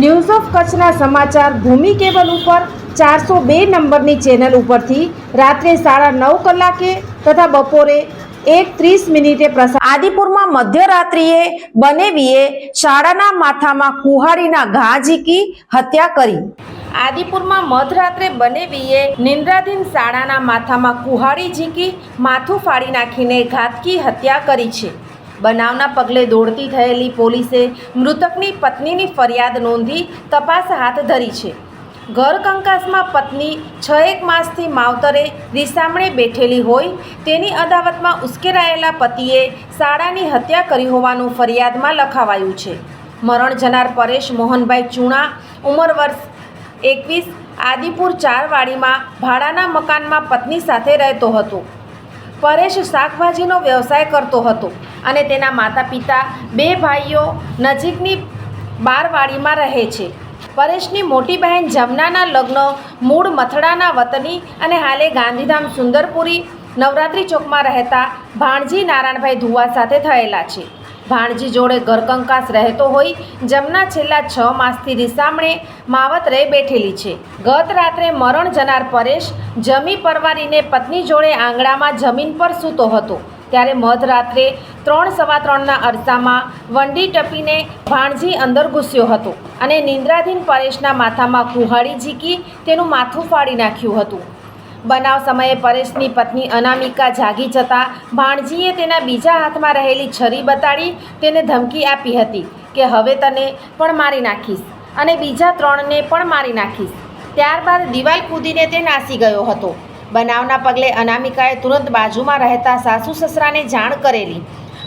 News of કચ્છના સમાચાર ભૂમિ cable ઉપર ચારસો બે નંબરની ચેનલ ઉપરથી રાત્રે સાડા નવ કલાકે તથા બપોરે એક ત્રીસ મિનિટે પ્રસાર આદિપુરમાં મધ્યરાત્રિએ બનેવીએ શાળાના માથામાં કુહાડીના ઘા ઝીકી હત્યા કરી. આદિપુરમાં મધરાત્રે બનેવીએ નિંદ્રાધીન શાળાના માથામાં કુહાડી ઝીકી માથું ફાડી નાખીને ઘાતકી હત્યા કરી છે. બનાવના પગલે દોડતી થયેલી પોલીસે મૃતકની પત્નીની ફરિયાદ નોંધી તપાસ હાથ ધરી છે. ઘર કંકાસમાં પત્ની છ એક માસથી માવતરે રિસામણે બેઠેલી હોય તેની અદાવતમાં ઉશ્કેરાયેલા પતિએ શાળાની હત્યા કરી હોવાનું ફરિયાદમાં લખાવાયું છે. મરણ જનાર પરેશ મોહનભાઈ ચૂણા, ઉંમર વર્ષ એકવીસ, આદિપુર ચારવાડીમાં ભાડાના મકાનમાં પત્ની સાથે રહેતો હતો. પરેશ શાકભાજીનો વ્યવસાય કરતો હતો અને તેના માતા પિતા બે ભાઈઓ નજીકની બારવાડીમાં રહે છે. પરેશની મોટી બહેન જમનાના લગ્ન, મૂળ મથડાના વતની અને હાલે ગાંધીધામ સુંદરપુરી નવરાત્રી ચોકમાં રહેતા ભાણજી નારાયણભાઈ ધુવા સાથે થયેલા છે. ભાણજી જોડે ઘરકંકાસ રહેતો હોય, જમના છેલ્લા છ માસથી રીસામણે માવતરે બેઠેલી છે. ગત રાત્રે મરણ જનાર પરેશ જમી પરવારીને પત્ની જોડે આંગણામાં જમીન પર સૂતો હતો. ત્યારે મધરાત્રે ત્રણ સવા ત્રણના અરસામાં વંડી ટપીને ભાણજી અંદર ઘૂસ્યો હતો અને નિંદ્રાધીન પરેશના માથામાં કુહાડી ઝીકી તેનું માથું ફાડી નાખ્યું હતું. બનાવ સમયે પરેશની પત્ની અનામિકા જાગી જતાં ભાણજીએ તેના બીજા હાથમાં રહેલી છરી બતાડી તેને ધમકી આપી હતી કે હવે તને પણ મારી નાખીશ અને બીજા ત્રણને પણ મારી નાખીશ. ત્યારબાદ દિવાલ કૂદીને તે નાસી ગયો હતો. બનાવના પગલે અનામિકાએ તુરંત બાજુમાં રહેતા સાસુ સસરાને જાણ કરેલી.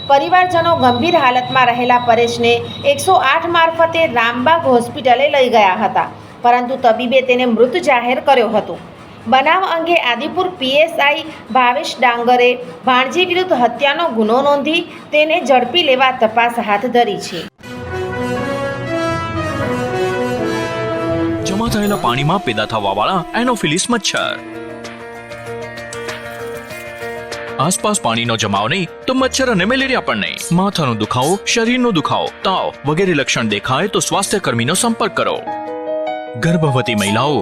પરિવારજનો ગંભીર હાલતમાં રહેલા પરેશને એકસો આઠ મારફતે રામબાગ હોસ્પિટલે લઈ ગયા હતા, પરંતુ તબીબે તેને મૃત જાહેર કર્યો હતો. બનાવ અંગે આદિપુર પીએસઆઈ ભાવેશ ડાંગરે ભાણજી વિરુદ્ધ હત્યાનો ગુનો નોંધી તેને ઝડપી લેવા તપાસ હાથ ધરી છે. જમા થયેલા પાણીમાં પેદા થવાવાળા એનોફિલિસ મચ્છર. આસપાસ પાણીનો જમાવ નહીં તો મચ્છર અને મેલેરિયા પણ નહીં. માથાનો દુખાવો, શરીરનો દુખાવો, તાવ વગેરે લક્ષણ દેખાય તો સ્વાસ્થ્ય કર્મીનો સંપર્ક કરો. ગર્ભવતી મહિલાઓ